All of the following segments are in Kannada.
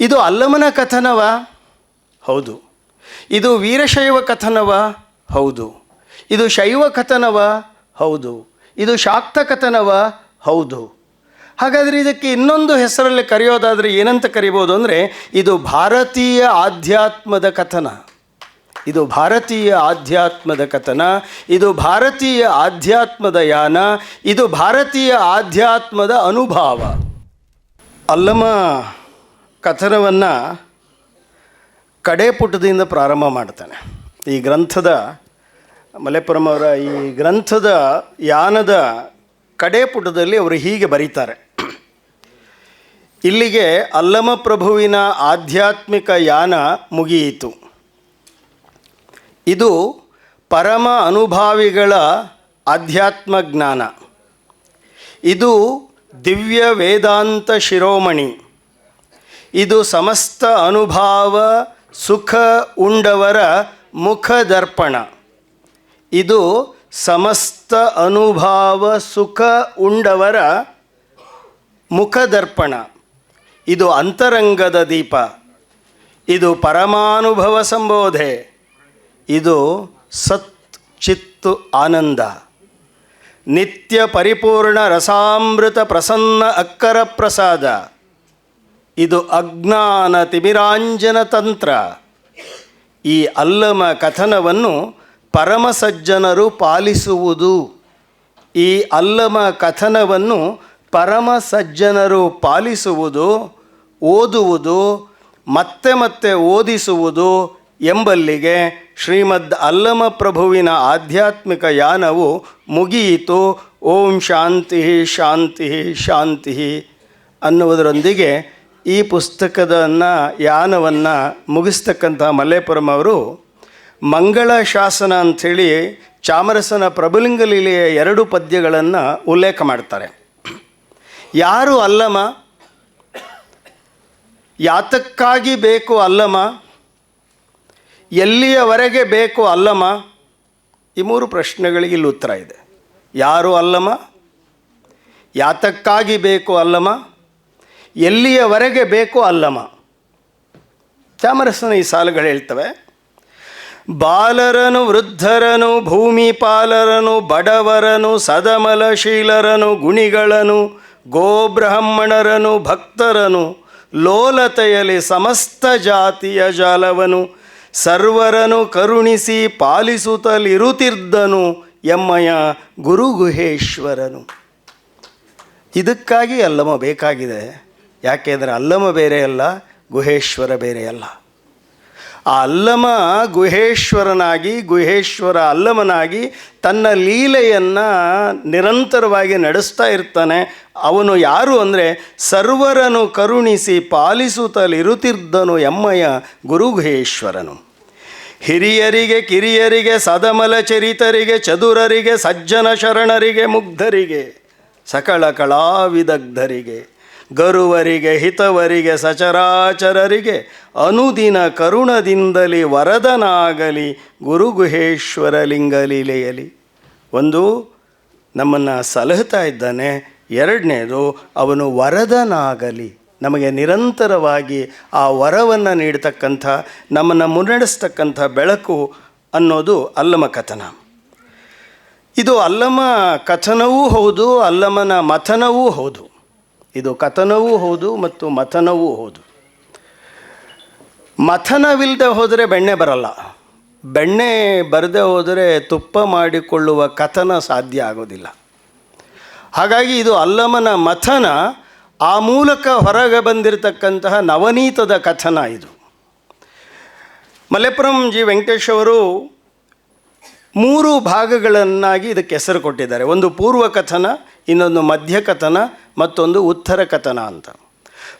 ಇದು ಅಲ್ಲಮನ ಕಥನವ? ಹೌದು. ಇದು ವೀರಶೈವ ಕಥನವ? ಹೌದು. ಇದು ಶೈವ ಕಥನವ? ಹೌದು. ಇದು ಶಾಕ್ತ ಕಥನವ? ಹೌದು. ಹಾಗಾದರೆ ಇದಕ್ಕೆ ಇನ್ನೊಂದು ಹೆಸರಲ್ಲಿ ಕರೆಯೋದಾದರೆ ಏನಂತ ಕರಿಬೋದು ಅಂದರೆ ಇದು ಭಾರತೀಯ ಆಧ್ಯಾತ್ಮದ ಕಥನ. ಇದು ಭಾರತೀಯ ಆಧ್ಯಾತ್ಮದ ಕಥನ ಇದು ಭಾರತೀಯ ಆಧ್ಯಾತ್ಮದ ಯಾನ ಇದು ಭಾರತೀಯ ಆಧ್ಯಾತ್ಮದ ಅನುಭವ. ಅಲ್ಲಮ ಕಥನವನ್ನು ಕಡೆ ಪುಟದಿಂದ ಪ್ರಾರಂಭ ಮಾಡ್ತಾನೆ. ಈ ಗ್ರಂಥದ ಮಲೆಪುರಂ ಅವರ ಈ ಗ್ರಂಥದ ಯಾನದ ಕಡೆ ಪುಟದಲ್ಲಿ ಅವರು ಹೀಗೆ ಬರೀತಾರೆ. ಇಲ್ಲಿಗೆ ಅಲ್ಲಮ ಪ್ರಭುವಿನ ಆಧ್ಯಾತ್ಮಿಕ ಯಾನ ಮುಗಿಯಿತು. ಇದು ಪರಮ ಅನುಭಾವಿಗಳ ಆಧ್ಯಾತ್ಮ ಜ್ಞಾನ. ಇದು ದಿವ್ಯ ವೇದಾಂತ ಶಿರೋಮಣಿ. ಇದು ಸಮಸ್ತ ಅನುಭಾವ, ಸುಖ ಉಂಡವರ ಮುಖದರ್ಪಣ. ಇದು ಸಮಸ್ತ ಅನುಭಾವ, ಸುಖ ಉಂಡವರ ಮುಖದರ್ಪಣ. ಇದು ಅಂತರಂಗದ ದೀಪ. ಇದು ಪರಮಾನುಭವ ಸಂಬೋಧೆ. ಇದು ಸತ್ ಚಿತ್ತು ಆನಂದ. ನಿತ್ಯ ಪರಿಪೂರ್ಣ ರಸಾಮೃತ ಪ್ರಸನ್ನ ಅಕ್ಕರ ಪ್ರಸಾದ. ಇದು ಅಜ್ಞಾನ ತಿಮಿರಾಂಜನ ತಂತ್ರ. ಈ ಅಲ್ಲಮ ಕಥನವನ್ನು ಪರಮ ಸಜ್ಜನರು ಪಾಲಿಸುವುದು. ಈ ಅಲ್ಲಮ ಕಥನವನ್ನು ಪರಮ ಸಜ್ಜನರು ಪಾಲಿಸುವುದು, ಓದುವುದು, ಮತ್ತೆ ಮತ್ತೆ ಓದಿಸುವುದು ಎಂಬಲ್ಲಿಗೆ ಶ್ರೀಮದ್ ಅಲ್ಲಮ ಪ್ರಭುವಿನ ಆಧ್ಯಾತ್ಮಿಕ ಯಾನವು ಮುಗಿಯಿತು. ಓಂ ಶಾಂತಿ ಶಾಂತಿ ಶಾಂತಿ ಅನ್ನುವುದರೊಂದಿಗೆ ಈ ಪುಸ್ತಕದನ್ನು ಯಾನವನ್ನು ಮುಗಿಸ್ತಕ್ಕಂಥ ಮಲ್ಲೇಪುರಂ ಅವರು ಮಂಗಳ ಶಾಸನ ಅಂಥೇಳಿ ಚಾಮರಸನ ಪ್ರಭುಲಿಂಗಲೀಲೆಯ ಎರಡು ಪದ್ಯಗಳನ್ನು ಉಲ್ಲೇಖ ಮಾಡ್ತಾರೆ. ಯಾರು ಅಲ್ಲಮ? ಯಾತಕ್ಕಾಗಿ ಬೇಕು ಅಲ್ಲಮ? ಎಲ್ಲಿಯವರೆಗೆ ಬೇಕು ಅಲ್ಲಮ? ಈ ಮೂರು ಪ್ರಶ್ನೆಗಳಿಗೆ ಇಲ್ಲಿ ಉತ್ತರ ಇದೆ. ಯಾರು ಅಲ್ಲಮ? ಯಾತಕ್ಕಾಗಿ ಬೇಕು ಅಲ್ಲಮ? ಎಲ್ಲಿಯವರೆಗೆ ಬೇಕೋ ಅಲ್ಲಮ. ಚಾಮರಸನ ಈ ಸಾಲುಗಳು ಹೇಳ್ತವೆ. ಬಾಲರನು, ವೃದ್ಧರನು, ಭೂಮಿಪಾಲರನು, ಬಡವರನು, ಸದಮಲಶೀಲರನು, ಗುಣಿಗಳನು, ಗೋಬ್ರಾಹ್ಮಣರನು, ಭಕ್ತರನು, ಲೋಲತೆಯಲ್ಲಿ ಸಮಸ್ತ ಜಾತಿಯ ಜಾಲವನು, ಸರ್ವರನು ಕರುಣಿಸಿ ಪಾಲಿಸುತ್ತಲಿರುತ್ತಿದ್ದನು ಎಮ್ಮಯ ಗುರುಗುಹೇಶ್ವರನು. ಇದಕ್ಕಾಗಿ ಅಲ್ಲಮ್ಮ ಬೇಕಾಗಿದೆ. ಯಾಕೆಂದರೆ ಅಲ್ಲಮ ಬೇರೆ ಅಲ್ಲ ಗುಹೇಶ್ವರ ಬೇರೆ ಅಲ್ಲ ಆ ಅಲ್ಲಮ ಗುಹೇಶ್ವರನಾಗಿ, ಗುಹೇಶ್ವರ ಅಲ್ಲಮನಾಗಿ ತನ್ನ ಲೀಲೆಯನ್ನು ನಿರಂತರವಾಗಿ ನಡೆಸ್ತಾ ಇರ್ತಾನೆ. ಅವನು ಯಾರು ಅಂದರೆ ಸರ್ವರನು ಕರುಣಿಸಿ ಪಾಲಿಸುತ್ತಲಿರುತ್ತಿದ್ದನು ಎಮ್ಮಯ ಗುರುಗುಹೇಶ್ವರನು. ಹಿರಿಯರಿಗೆ, ಕಿರಿಯರಿಗೆ, ಸದಮಲ ಚರಿತರಿಗೆ, ಚದುರರಿಗೆ, ಸಜ್ಜನ ಶರಣರಿಗೆ, ಮುಗ್ಧರಿಗೆ, ಸಕಲ ಕಳಾವಿದಗ್ಧರಿಗೆ ಗರುವರಿಗೆ, ಹಿತವರಿಗೆ, ಸಚರಾಚರರಿಗೆ ಅನುದಿನ ಕರುಣದಿಂದಲಿ ವರದನಾಗಲಿ ಗುರುಗುಹೇಶ್ವರ ಲಿಂಗಲೀಲೆಯಲಿ ಒಂದು ನಮ್ಮನ್ನು ಸಲಹುತ್ತಾ ಇದ್ದಾನೆ. ಎರಡನೇದು, ಅವನು ವರದನಾಗಲಿ. ನಮಗೆ ನಿರಂತರವಾಗಿ ಆ ವರವನ್ನು ನೀಡತಕ್ಕಂಥ, ನಮ್ಮನ್ನು ಮುನ್ನಡೆಸ್ತಕ್ಕಂಥ ಬೆಳಕು ಅನ್ನೋದು ಅಲ್ಲಮ ಕಥನ. ಇದು ಅಲ್ಲಮ ಕಥನವೂ ಹೌದು, ಅಲ್ಲಮನ ಮಥನವೂ ಹೌದು. ಇದು ಕಥನವೂ ಹೌದು ಮತ್ತು ಮಥನವೂ ಹೌದು. ಮಥನವಿಲ್ಲದೆ ಹೋದರೆ ಬೆಣ್ಣೆ ಬರಲ್ಲ. ಬೆಣ್ಣೆ ಬರದೆ ಹೋದರೆ ತುಪ್ಪ ಮಾಡಿಕೊಳ್ಳುವ ಕಥನ ಸಾಧ್ಯ ಆಗೋದಿಲ್ಲ. ಹಾಗಾಗಿ ಇದು ಅಲ್ಲಮನ ಮಥನ, ಆ ಮೂಲಕ ಹೊರಗೆ ಬಂದಿರತಕ್ಕಂತಹ ನವನೀತದ ಕಥನ ಇದು. ಮಲೆಪುರಂ ಜಿ ವೆಂಕಟೇಶ್ ಅವರು ಮೂರು ಭಾಗಗಳನ್ನಾಗಿ ಇದಕ್ಕೆ ಹೆಸರು ಕೊಟ್ಟಿದ್ದಾರೆ. ಒಂದು ಪೂರ್ವ ಕಥನ, ಇನ್ನೊಂದು ಮಧ್ಯ ಕಥನ, ಮತ್ತೊಂದು ಉತ್ತರ ಕಥನ ಅಂತ.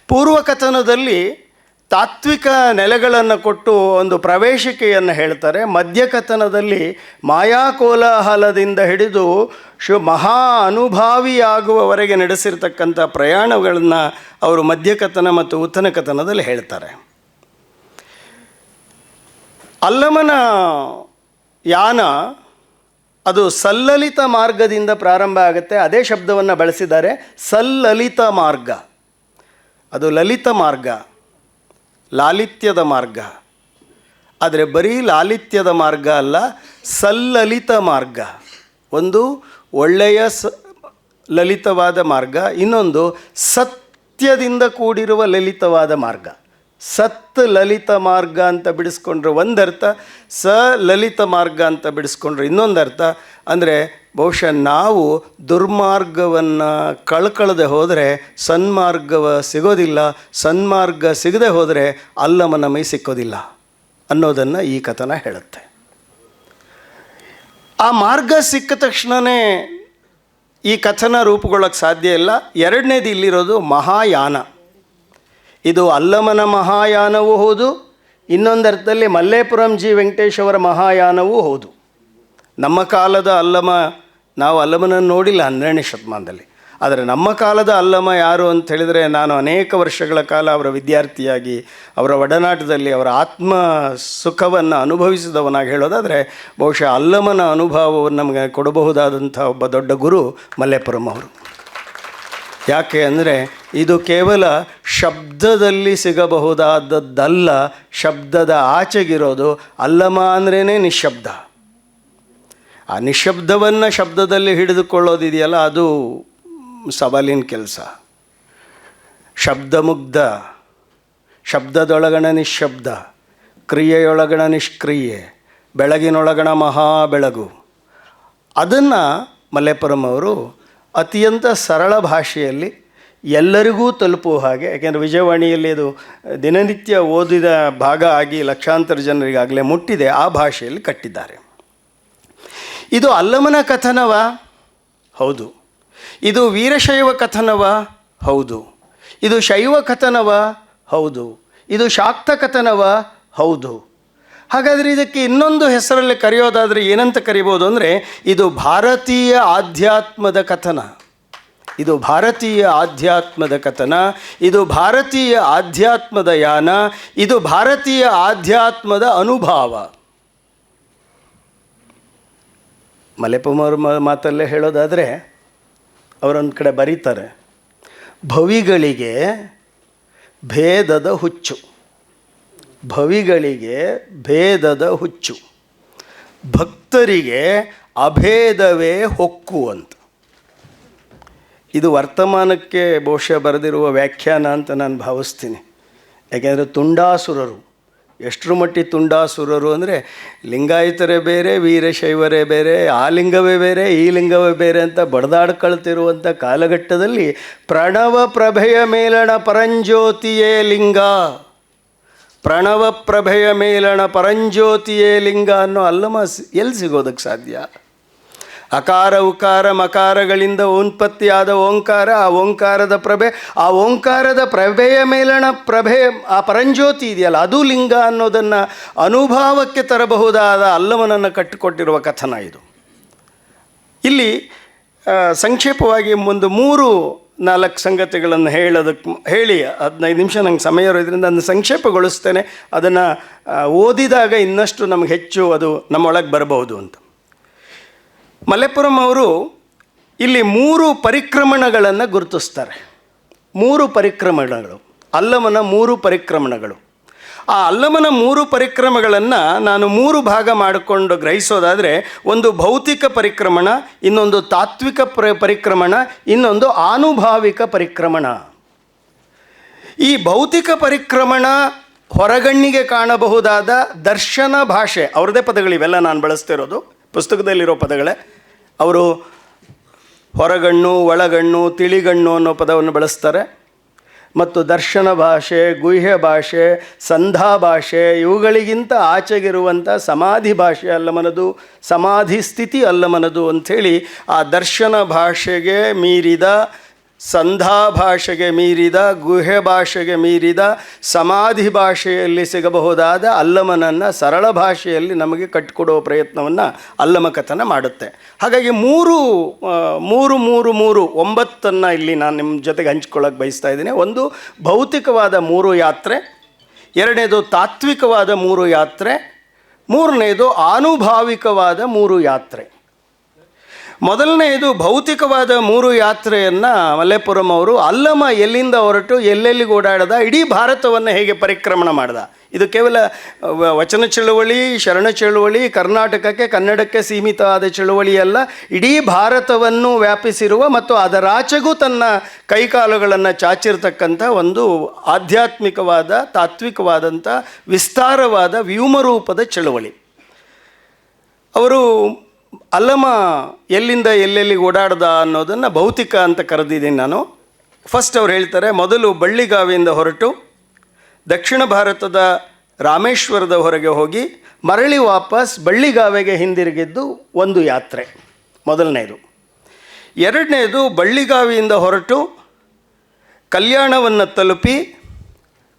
ಪೂರ್ವ ಕಥನದಲ್ಲಿ ತಾತ್ವಿಕ ನೆಲೆಗಳನ್ನು ಕೊಟ್ಟು ಒಂದು ಪ್ರವೇಶಿಕೆಯನ್ನು ಹೇಳ್ತಾರೆ. ಮಧ್ಯಕಥನದಲ್ಲಿ ಮಾಯಾ ಕೋಲಾಹಲದಿಂದ ಹಿಡಿದು ಶು ಮಹಾ ಅನುಭಾವಿಯಾಗುವವರೆಗೆ ನಡೆಸಿರ್ತಕ್ಕಂಥ ಪ್ರಯಾಣಗಳನ್ನು ಅವರು ಮಧ್ಯಕಥನ ಮತ್ತು ಉತ್ತನ ಕಥನದಲ್ಲಿ ಹೇಳ್ತಾರೆ. ಅಲ್ಲಮನ ಯಾನ ಅದು ಸಲ್ಲಲಿತ ಮಾರ್ಗದಿಂದ ಪ್ರಾರಂಭ ಆಗುತ್ತೆ, ಅದೇ ಶಬ್ದವನ್ನು ಬಳಸಿದ್ದಾರೆ, ಸಲ್ಲಲಿತ ಮಾರ್ಗ. ಅದು ಲಲಿತ ಮಾರ್ಗ, ಲಾಲಿತ್ಯದ ಮಾರ್ಗ. ಆದರೆ ಬರೀ ಲಾಲಿತ್ಯದ ಮಾರ್ಗ ಅಲ್ಲ, ಸಲ್ಲಲಿತ ಮಾರ್ಗ. ಒಂದು ಒಳ್ಳೆಯ ಸ, ಲಲಿತವಾದ ಮಾರ್ಗ, ಇನ್ನೊಂದು ಸತ್ಯದಿಂದ ಕೂಡಿರುವ ಲಲಿತವಾದ ಮಾರ್ಗ. ಸತ್ ಲಲಿತ ಮಾರ್ಗ ಅಂತ ಬಿಡಿಸ್ಕೊಂಡ್ರೆ ಒಂದರ್ಥ, ಸ ಲಲಿತ ಮಾರ್ಗ ಅಂತ ಬಿಡಿಸ್ಕೊಂಡ್ರೆ ಇನ್ನೊಂದು ಅರ್ಥ ಅಂದರೆ ಬಹುಶಃ ನಾವು ದುರ್ಮಾರ್ಗವನ್ನು ಕಳ್ಕೊಳ್ಳದೆ ಹೋದರೆ ಸನ್ಮಾರ್ಗವ ಸಿಗೋದಿಲ್ಲ, ಸನ್ಮಾರ್ಗ ಸಿಗದೆ ಹೋದರೆ ಅಲ್ಲಮ ನಮಗೆ ಸಿಕ್ಕೋದಿಲ್ಲ ಅನ್ನೋದನ್ನು ಈ ಕಥನ ಹೇಳುತ್ತೆ. ಆ ಮಾರ್ಗ ಸಿಕ್ಕ ತಕ್ಷಣವೇ ಈ ಕಥನ ರೂಪುಗೊಳ್ಳೋಕ್ಕೆ ಸಾಧ್ಯ ಇಲ್ಲ. ಎರಡನೇದು ಇಲ್ಲಿರೋದು ಮಹಾಯಾನ. ಇದು ಅಲ್ಲಮನ ಮಹಾಯಾನವೂ ಹೌದು. ಇನ್ನೊಂದರ್ಥದಲ್ಲಿ ಮಲ್ಲೇಪುರಂ ಜಿ ವೆಂಕಟೇಶ್ ಅವರ ಮಹಾಯಾನವೂ ಹೌದು. ನಮ್ಮ ಕಾಲದ ಅಲ್ಲಮ, ನಾವು ಅಲ್ಲಮನನ್ನು ನೋಡಿಲ್ಲ ಹನ್ನೆರಡನೇ ಶತಮಾನದಲ್ಲಿ. ಆದರೆ ನಮ್ಮ ಕಾಲದ ಅಲ್ಲಮ ಯಾರು ಅಂತ ಹೇಳಿದರೆ ನಾನು ಅನೇಕ ವರ್ಷಗಳ ಕಾಲ ಅವರ ವಿದ್ಯಾರ್ಥಿಯಾಗಿ, ಅವರ ಒಡನಾಟದಲ್ಲಿ ಅವರ ಆತ್ಮ ಸುಖವನ್ನು ಅನುಭವಿಸಿದವನಾಗಿ ಹೇಳೋದಾದರೆ, ಬಹುಶಃ ಅಲ್ಲಮನ ಅನುಭವವನ್ನು ನಮಗೆ ಕೊಡಬಹುದಾದಂಥ ಒಬ್ಬ ದೊಡ್ಡ ಗುರು ಮಲ್ಲೇಪುರಂ ಅವರು. ಯಾಕೆ ಅಂದರೆ ಇದು ಕೇವಲ ಶಬ್ದದಲ್ಲಿ ಸಿಗಬಹುದಾದದ್ದಲ್ಲ, ಶಬ್ದದ ಆಚೆಗಿರೋದು ಅಲ್ಲಮ ಅಂದ್ರೇ ನಿಶಬ್ದ. ಆ ನಿಶಬ್ದವನ್ನು ಶಬ್ದದಲ್ಲಿ ಹಿಡಿದುಕೊಳ್ಳೋದಿದೆಯಲ್ಲ, ಅದು ಸವಾಲಿನ ಕೆಲಸ. ಶಬ್ದಮುಗ್ಧ, ಶಬ್ದದೊಳಗಣ ನಿಶಬ್ದ, ಕ್ರಿಯೆಯೊಳಗಣ ನಿಷ್ಕ್ರಿಯೆ, ಬೆಳಗಿನೊಳಗಣ ಮಹಾ ಬೆಳಗು ಅದನ್ನು ಮಲ್ಲೇಪುರಂ ಅವರು ಅತ್ಯಂತ ಸರಳ ಭಾಷೆಯಲ್ಲಿ ಎಲ್ಲರಿಗೂ ತಲುಪುವ ಹಾಗೆ, ಯಾಕೆಂದರೆ ವಿಜಯವಾಣಿಯಲ್ಲಿ ಅದು ದಿನನಿತ್ಯ ಓದಿದ ಭಾಗ ಆಗಿ ಲಕ್ಷಾಂತರ ಜನರಿಗಾಗಲೇ ಮುಟ್ಟಿದೆ, ಆ ಭಾಷೆಯಲ್ಲಿ ಕಟ್ಟಿದ್ದಾರೆ. ಇದು ಅಲ್ಲಮನ ಕಥನವ? ಹೌದು. ಇದು ವೀರಶೈವ ಕಥನವ? ಹೌದು. ಇದು ಶೈವ ಕಥನವ? ಹೌದು. ಇದು ಶಾಕ್ತ ಕಥನವ? ಹೌದು. ಹಾಗಾದರೆ ಇದಕ್ಕೆ ಇನ್ನೊಂದು ಹೆಸರಲ್ಲಿ ಕರೆಯೋದಾದರೆ ಏನಂತ ಕರಿಬೋದು ಅಂದರೆ, ಇದು ಭಾರತೀಯ ಆಧ್ಯಾತ್ಮದ ಕಥನ. ಇದು ಭಾರತೀಯ ಆಧ್ಯಾತ್ಮದ ಕಥನ, ಇದು ಭಾರತೀಯ ಆಧ್ಯಾತ್ಮದ ಯಾನ, ಇದು ಭಾರತೀಯ ಆಧ್ಯಾತ್ಮದ ಅನುಭವ. ಮಲೆಪಮವ್ರ ಮಾತಲ್ಲೇ ಹೇಳೋದಾದರೆ, ಅವರೊಂದು ಕಡೆ ಬರೀತಾರೆ, ಭವಿಗಳಿಗೆ ಭೇದದ ಹುಚ್ಚು. ಭವಿಗಳಿಗೆ ಭೇದದ ಹುಚ್ಚು. ಭಕ್ತರಿಗೆ ಅಭೇದವೇ ಹೊಕ್ಕು ಅಂತ ಇದು ವರ್ತಮಾನಕ್ಕೆ ಬಹುಶಃ ಬರೆದಿರುವ ವ್ಯಾಖ್ಯಾನ ಅಂತ ನಾನು ಭಾವಿಸ್ತೀನಿ. ಯಾಕೆಂದರೆ ತುಂಡಾಸುರರು, ಎಷ್ಟರ ಮಟ್ಟಿ ತುಂಡಾಸುರರು ಅಂದರೆ ಲಿಂಗಾಯತರೇ ಬೇರೆ, ವೀರಶೈವರೇ ಬೇರೆ, ಆ ಲಿಂಗವೇ ಬೇರೆ, ಈ ಲಿಂಗವೇ ಬೇರೆ ಅಂತ ಬಡದಾಡ್ಕೊಳ್ತಿರುವಂಥ ಕಾಲಘಟ್ಟದಲ್ಲಿ ಪ್ರಣವ ಪ್ರಭೆಯ ಮೇಲಣ ಪರಂಜ್ಯೋತಿಯೇ ಲಿಂಗ. ಪ್ರಣವ ಪ್ರಭೆಯ ಮೇಲಣ ಪರಂಜ್ಯೋತಿಯೇ ಲಿಂಗ ಅನ್ನೋ ಅಲ್ಲಮ ಎಲ್ಲಿ ಸಿಗೋದಕ್ಕೆ ಸಾಧ್ಯ? ಅಕಾರ, ಉಕಾರ, ಮಕಾರಗಳಿಂದ ಉತ್ಪತ್ತಿಯಾದ ಓಂಕಾರ, ಆ ಓಂಕಾರದ ಪ್ರಭೆ, ಆ ಓಂಕಾರದ ಪ್ರಭೆಯ ಮೇಲಣ ಪ್ರಭೆ, ಆ ಪರಂಜ್ಯೋತಿ ಇದೆಯಲ್ಲ, ಅದು ಲಿಂಗ ಅನ್ನೋದನ್ನು ಅನುಭವಕ್ಕೆ ತರಬಹುದಾದ ಅಲ್ಲವನನ್ನು ಕಟ್ಟಿಕೊಟ್ಟಿರುವ ಕಥನ ಇದು. ಇಲ್ಲಿ ಸಂಕ್ಷೇಪವಾಗಿ ಒಂದು ಮೂರು, ನಾಲ್ಕು ಸಂಗತಿಗಳನ್ನು ಹೇಳೋದಕ್ಕೆ ಹೇಳಿ, ಹದಿನೈದು ನಿಮಿಷ ನಂಗೆ ಸಮಯ ಇರೋದ್ರಿಂದ ಅದನ್ನು ಸಂಕ್ಷೇಪಗೊಳಿಸ್ತೇನೆ. ಅದನ್ನು ಓದಿದಾಗ ಇನ್ನಷ್ಟು ನಮಗೆ ಹೆಚ್ಚು ಅದು ನಮ್ಮೊಳಗೆ ಬರಬಹುದು ಅಂತ. ಮಲೆಪುರಂ ಅವರು ಇಲ್ಲಿ ಮೂರು ಪರಿಕ್ರಮಣಗಳನ್ನು ಗುರುತಿಸ್ತಾರೆ. ಮೂರು ಪರಿಕ್ರಮಣಗಳು. ಅಲ್ಲಮನ ಮೂರು ಪರಿಕ್ರಮಣಗಳು. ಆ ಅಲ್ಲಮನ ಮೂರು ಪರಿಕ್ರಮಗಳನ್ನು ನಾನು ಮೂರು ಭಾಗ ಮಾಡಿಕೊಂಡು ಗ್ರಹಿಸೋದಾದರೆ, ಒಂದು ಭೌತಿಕ ಪರಿಕ್ರಮಣ, ಇನ್ನೊಂದು ತಾತ್ವಿಕ ಪ್ರ ಪರಿಕ್ರಮಣ, ಇನ್ನೊಂದು ಆನುಭಾವಿಕ ಪರಿಕ್ರಮಣ. ಈ ಭೌತಿಕ ಪರಿಕ್ರಮಣ ಹೊರಗಣ್ಣಿಗೆ ಕಾಣಬಹುದಾದ ದರ್ಶನ ಭಾಷೆ ಅವ್ರದೇ ಪದಗಳಿವೆಲ್ಲ ನಾನು ಬಳಸ್ತಿರೋದು, ಪುಸ್ತಕದಲ್ಲಿರೋ ಪದಗಳೇ. ಅವರು ಹೊರಗಣ್ಣು, ಒಳಗಣ್ಣು, ತಿಳಿಗಣ್ಣು ಅನ್ನೋ ಪದವನ್ನು ಬಳಸ್ತಾರೆ. ಮತ್ತು ದರ್ಶನ ಭಾಷೆ, ಗುಹ್ಯ ಭಾಷೆ ಸಂಧಾ ಭಾಷೆ ಇವುಗಳಿಗಿಂತ ಆಚೆಗಿರುವಂಥ ಸಮಾಧಿ ಭಾಷೆ ಅಲ್ಲಮನದು, ಸಮಾಧಿ ಸ್ಥಿತಿ ಅಲ್ಲಮನದು ಅಂಥೇಳಿ ಆ ದರ್ಶನ ಭಾಷೆಗೆ ಮೀರಿದ ಸಂಧಾ ಭಾಷೆಗೆ ಮೀರಿದ, ಗುಹೆ ಭಾಷೆಗೆ ಮೀರಿದ, ಸಮಾಧಿ ಭಾಷೆಯಲ್ಲಿ ಸಿಗಬಹುದಾದ ಅಲ್ಲಮನನ್ನು ಸರಳ ಭಾಷೆಯಲ್ಲಿ ನಮಗೆ ಕಟ್ಟಿಕೊಡುವ ಪ್ರಯತ್ನವನ್ನು ಅಲ್ಲಮ ಕಥನ ಮಾಡುತ್ತೆ. ಹಾಗಾಗಿ ಮೂರು ಮೂರು ಮೂರು ಮೂರು, ಒಂಬತ್ತನ್ನು ಇಲ್ಲಿ ನಾನು ನಿಮ್ಮ ಜೊತೆಗೆ ಹಂಚ್ಕೊಳ್ಳೋಕೆ ಬಯಸ್ತಾ ಇದ್ದೀನಿ. ಒಂದು, ಭೌತಿಕವಾದ ಮೂರು ಯಾತ್ರೆ, ಎರಡನೇದು ತಾತ್ವಿಕವಾದ ಮೂರು ಯಾತ್ರೆ, ಮೂರನೇದು ಆನುಭಾವಿಕವಾದ ಮೂರು ಯಾತ್ರೆ. ಮೊದಲನೆಯದು ಭೌತಿಕವಾದ ಮೂರು ಯಾತ್ರೆಯನ್ನು ಮಲ್ಲೇಪುರಂ ಅವರು ಅಲ್ಲಮ ಎಲ್ಲಿಂದ ಹೊರಟು ಎಲ್ಲೆಲ್ಲಿಗೆ ಓಡಾಡದ? ಇಡೀ ಭಾರತವನ್ನು ಹೇಗೆ ಪರಿಕ್ರಮಣ ಮಾಡಿದ? ಇದು ಕೇವಲ ವಚನ ಚಳುವಳಿ, ಶರಣ ಚಳುವಳಿ, ಕರ್ನಾಟಕಕ್ಕೆ, ಕನ್ನಡಕ್ಕೆ ಸೀಮಿತವಾದ ಚಳುವಳಿಯಲ್ಲ ಇಡೀ ಭಾರತವನ್ನು ವ್ಯಾಪಿಸಿರುವ ಮತ್ತು ಅದರಾಚೆಗೂ ತನ್ನ ಕೈಕಾಲುಗಳನ್ನು ಚಾಚಿರ್ತಕ್ಕಂಥ ಒಂದು ಆಧ್ಯಾತ್ಮಿಕವಾದ, ತಾತ್ವಿಕವಾದಂಥ ವಿಸ್ತಾರವಾದ ವ್ಯೂಮರೂಪದ ಚಳುವಳಿ. ಅವರು ಅಲ್ಲಮ ಎಲ್ಲಿಂದ ಎಲ್ಲೆಲ್ಲಿಗೆ ಓಡಾಡ್ದ ಅನ್ನೋದನ್ನು ಭೌತಿಕ ಅಂತ ಕರೆದಿದ್ದೀನಿ ನಾನು. ಫಸ್ಟ್ ಅವ್ರು ಹೇಳ್ತಾರೆ, ಮೊದಲು ಬಳ್ಳಿಗಾವಿಯಿಂದ ಹೊರಟು, ದಕ್ಷಿಣ ಭಾರತದ ರಾಮೇಶ್ವರದ ಹೊರಗೆ ಹೋಗಿ, ಮರಳಿ ವಾಪಸ್ ಬಳ್ಳಿಗಾವೆಗೆ ಹಿಂದಿರುಗಿದ್ದು ಒಂದು ಯಾತ್ರೆ, ಮೊದಲನೇದು. ಎರಡನೇದು, ಬಳ್ಳಿಗಾವಿಯಿಂದ ಹೊರಟು, ಕಲ್ಯಾಣವನ್ನು ತಲುಪಿ,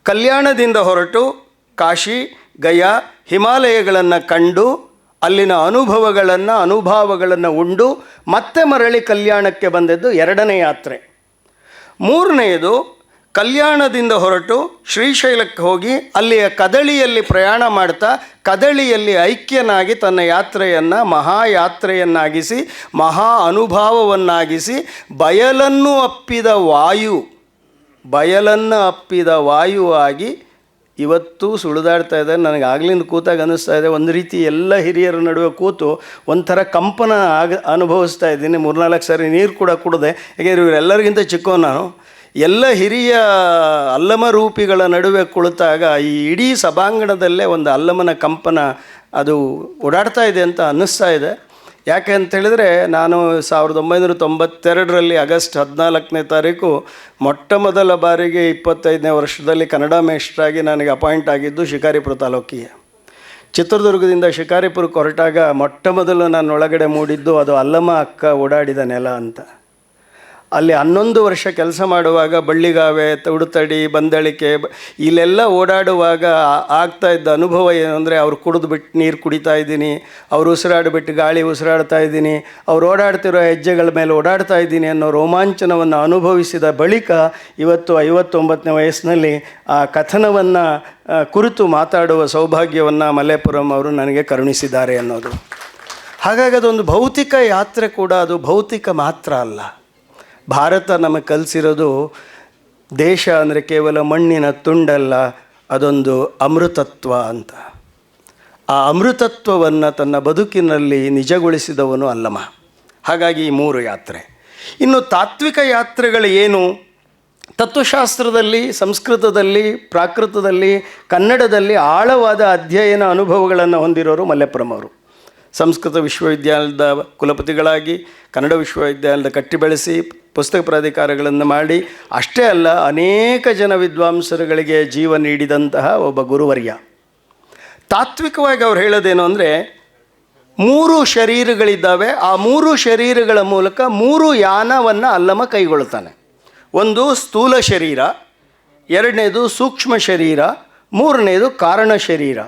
ಕಲ್ಯಾಣದಿಂದ ಹೊರಟು, ಕಾಶಿ, ಗಯಾ, ಹಿಮಾಲಯಗಳನ್ನು ಕಂಡು ಅಲ್ಲಿನ ಅನುಭವಗಳನ್ನು, ಅನುಭಾವಗಳನ್ನು ಉಂಡು ಮತ್ತೆ ಮರಳಿ ಕಲ್ಯಾಣಕ್ಕೆ ಬಂದದ್ದು ಎರಡನೇ ಯಾತ್ರೆ. ಮೂರನೆಯದು ಕಲ್ಯಾಣದಿಂದ ಹೊರಟು ಶ್ರೀಶೈಲಕ್ಕೆ ಹೋಗಿ ಅಲ್ಲಿಯ ಕದಳಿಯಲ್ಲಿ ಪ್ರಯಾಣ ಮಾಡ್ತಾ ಕದಳಿಯಲ್ಲಿ ಐಕ್ಯನಾಗಿ ತನ್ನ ಯಾತ್ರೆಯನ್ನು, ಮಹಾಯಾತ್ರೆಯನ್ನಾಗಿಸಿ, ಮಹಾ ಅನುಭಾವವನ್ನಾಗಿಸಿ ಬಯಲನ್ನು ಅಪ್ಪಿದ ವಾಯು, ಬಯಲನ್ನು ಅಪ್ಪಿದ ವಾಯುವಾಗಿ ಇವತ್ತು ಸುಳಿದಾಡ್ತಾ ಇದೆ, ನನಗೆ ಆಗ್ಲಿಂದ ಕೂತಾಗ ಅನ್ನಿಸ್ತಾ ಇದೆ. ಒಂದು ರೀತಿ ಎಲ್ಲ ಹಿರಿಯರ ನಡುವೆ ಕೂತು ಒಂಥರ ಕಂಪನ ಆಗ ಅನುಭವಿಸ್ತಾ ಇದ್ದೀನಿ. ಮೂರ್ನಾಲ್ಕು ಸಾರಿ ನೀರು ಕೂಡ ಕುಡಿದೆ. ಯಾಕೆಂದರೆ ಇವರೆಲ್ಲರಿಗಿಂತ ಚಿಕ್ಕೋ ನಾನು. ಎಲ್ಲ ಹಿರಿಯ ಅಲ್ಲಮ ರೂಪಿಗಳ ನಡುವೆ ಕುಳಿತಾಗ ಈ ಇಡೀ ಸಭಾಂಗಣದಲ್ಲೇ ಒಂದು ಅಲ್ಲಮನ ಕಂಪನ ಅದು ಓಡಾಡ್ತಾ ಇದೆ ಅಂತ ಅನ್ನಿಸ್ತಾ ಇದೆ. ಯಾಕೆ ಅಂತೇಳಿದರೆ ನಾನು ಸಾವಿರದ ಒಂಬೈನೂರ ತೊಂಬತ್ತೆರಡರಲ್ಲಿ ಆಗಸ್ಟ್ ಹದಿನಾಲ್ಕನೇ ತಾರೀಕು ಮೊಟ್ಟ ಮೊದಲ ಬಾರಿಗೆ ಇಪ್ಪತ್ತೈದನೇ ವರ್ಷದಲ್ಲಿ ಕನ್ನಡ ಮೇಷ್ಟ್ರಾಗಿ ನನಗೆ ಅಪಾಯಿಂಟ್ ಆಗಿದ್ದು ಶಿಕಾರಿಪುರ ತಾಲೂಕಿಗೆ. ಚಿತ್ರದುರ್ಗದಿಂದ ಶಿಕಾರಿಪುರಕ್ಕೆ ಹೊರಟಾಗ ಮೊಟ್ಟ ಮೊದಲು ನಾನು ಒಳಗಡೆ ಮೂಡಿದ್ದು ಅದು ಅಲ್ಲಮ್ಮ ಅಕ್ಕ ಓಡಾಡಿದ ನೆಲ ಅಂತ. ಅಲ್ಲಿ ಹನ್ನೊಂದು ವರ್ಷ ಕೆಲಸ ಮಾಡುವಾಗ ಬಳ್ಳಿಗಾವೆ, ಉಡುತಡಿ, ಬಂದಳಿಕೆ ಇಲ್ಲೆಲ್ಲ ಓಡಾಡುವಾಗ ಆಗ್ತಾ ಇದ್ದ ಅನುಭವ ಏನು ಅಂದರೆ ಅವ್ರು ಕುಡಿದು ಬಿಟ್ಟು ನೀರು ಕುಡಿತಾ ಇದ್ದೀನಿ, ಅವ್ರು ಉಸಿರಾಡಿಬಿಟ್ಟು ಗಾಳಿ ಉಸಿರಾಡ್ತಾ ಇದ್ದೀನಿ, ಅವ್ರು ಓಡಾಡ್ತಿರೋ ಹೆಜ್ಜೆಗಳ ಮೇಲೆ ಓಡಾಡ್ತಾ ಇದ್ದೀನಿ ಅನ್ನೋ ರೋಮಾಂಚನವನ್ನು ಅನುಭವಿಸಿದ ಬಳಿಕ ಇವತ್ತು ಐವತ್ತೊಂಬತ್ತನೇ ವಯಸ್ಸಿನಲ್ಲಿ ಆ ಕಥನವನ್ನು ಕುರಿತು ಮಾತಾಡುವ ಸೌಭಾಗ್ಯವನ್ನು ಮಲ್ಲೇಪುರಂ ಅವರು ನನಗೆ ಕರುಣಿಸಿದ್ದಾರೆ ಅನ್ನೋದು. ಹಾಗಾಗಿ ಅದೊಂದು ಭೌತಿಕ ಯಾತ್ರೆ ಕೂಡ, ಅದು ಭೌತಿಕ ಮಾತ್ರ ಅಲ್ಲ. ಭಾರತ ನಮಗೆ ಕಲಿಸಿರೋದು ದೇಶ ಅಂದರೆ ಕೇವಲ ಮಣ್ಣಿನ ತುಂಡಲ್ಲ, ಅದೊಂದು ಅಮೃತತ್ವ ಅಂತ. ಆ ಅಮೃತತ್ವವನ್ನು ತನ್ನ ಬದುಕಿನಲ್ಲಿ ನಿಜಗೊಳಿಸಿದವನು ಅಲ್ಲಮ ಹಾಗಾಗಿ ಈ ಮೂರು ಯಾತ್ರೆ. ಇನ್ನು ತಾತ್ವಿಕ ಯಾತ್ರೆಗಳು ಏನು? ತತ್ವಶಾಸ್ತ್ರದಲ್ಲಿ, ಸಂಸ್ಕೃತದಲ್ಲಿ, ಪ್ರಾಕೃತದಲ್ಲಿ, ಕನ್ನಡದಲ್ಲಿ ಆಳವಾದ ಅಧ್ಯಯನ ಅನುಭವಗಳನ್ನು ಹೊಂದಿರೋರು ಮಲ್ಲೆಪುರಂ ಅವರು. ಸಂಸ್ಕೃತ ವಿಶ್ವವಿದ್ಯಾಲಯದ ಕುಲಪತಿಗಳಾಗಿ, ಕನ್ನಡ ವಿಶ್ವವಿದ್ಯಾಲಯದ ಕಟ್ಟಿ ಬೆಳೆಸಿ, ಪುಸ್ತಕ ಪ್ರಾಧಿಕಾರಗಳನ್ನು ಮಾಡಿ, ಅಷ್ಟೇ ಅಲ್ಲ, ಅನೇಕ ಜನ ವಿದ್ವಾಂಸರುಗಳಿಗೆ ಜೀವ ನೀಡಿದಂತಹ ಒಬ್ಬ ಗುರುವರ್ಯ. ತಾತ್ವಿಕವಾಗಿ ಅವ್ರು ಹೇಳೋದೇನು ಅಂದರೆ, ಮೂರು ಶರೀರಗಳಿದ್ದಾವೆ, ಆ ಮೂರು ಶರೀರಗಳ ಮೂಲಕ ಮೂರು ಯಾನವನ್ನು ಅಲ್ಲಮ ಕೈಗೊಳ್ತಾನೆ ಒಂದು ಸ್ಥೂಲ ಶರೀರ, ಎರಡನೇದು ಸೂಕ್ಷ್ಮ ಶರೀರ, ಮೂರನೇದು ಕಾರಣ ಶರೀರ.